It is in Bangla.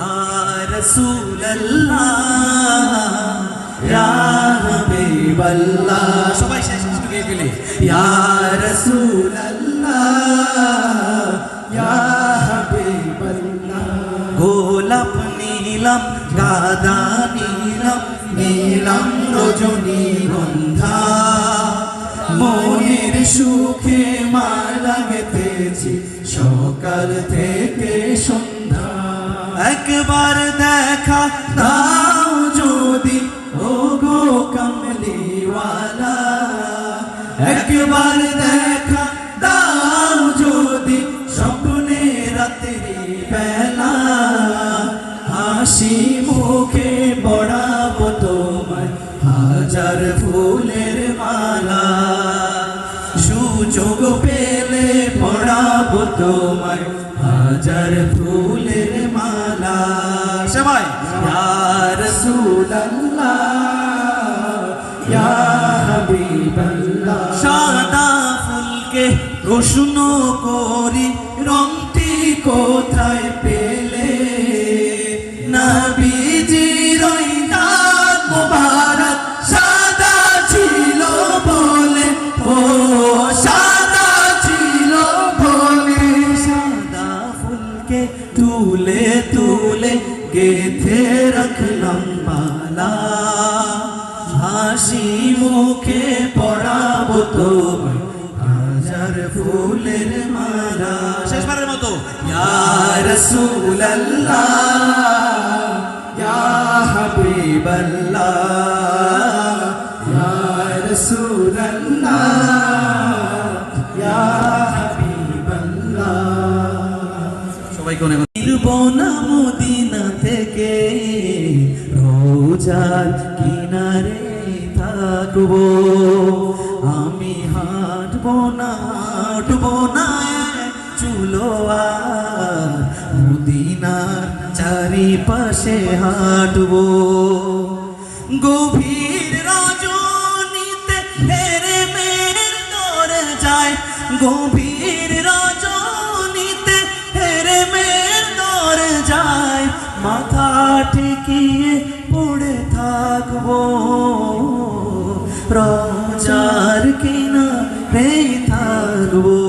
ইয়া রাসূলুল্লাহ ইয়া হাবিবাল্লাহ সবাই শেষ একটু গিয়ে ফেলে ইয়া রাসূলুল্লাহ ইয়া হাবিবাল্লাহ গোলাপ নীলাম, গাদা নীলাম নীলাম রজনী গন্ধা। মনের সুখে মালা গেতেছি সকাল থেকে সন্ধ্যা। একবার দেখা দাও যদি ও গো কমলিওয়ালা। একবার দেখা দাও যদি, স্বপ্নে রাত্রি বেলা। হাসি মুখে বড়াবো তোমায়, হাজার ফুলের মালা। সুযোগ পেলে পড়াবো তোমায়, হাজার ফুলের মালা সবাই সাদা ফুলকে প্রশ্ন করি রংটি কোথায় পেলে? নবীজির গেথে রাখলাম মালা হাসি মুখে পড়াবো তোমায়। হাজার ফুলের মালা। শেষবারের মতো। রাসূলুল্লাহ। ইয়া হাবিবাল্লাহ। সবাইকে নির্বনা থেকে রোজার কিনারে থাকব। আমি হাঁটবো না হাঁটবো না চুলো আর চারিপাশে হাঁটবো। গভীর রজনীতে হেরে মেরে দরে যায় গভীর তাকিয়ে পড়ে থাকব। রোজার কিনা রে থাকব।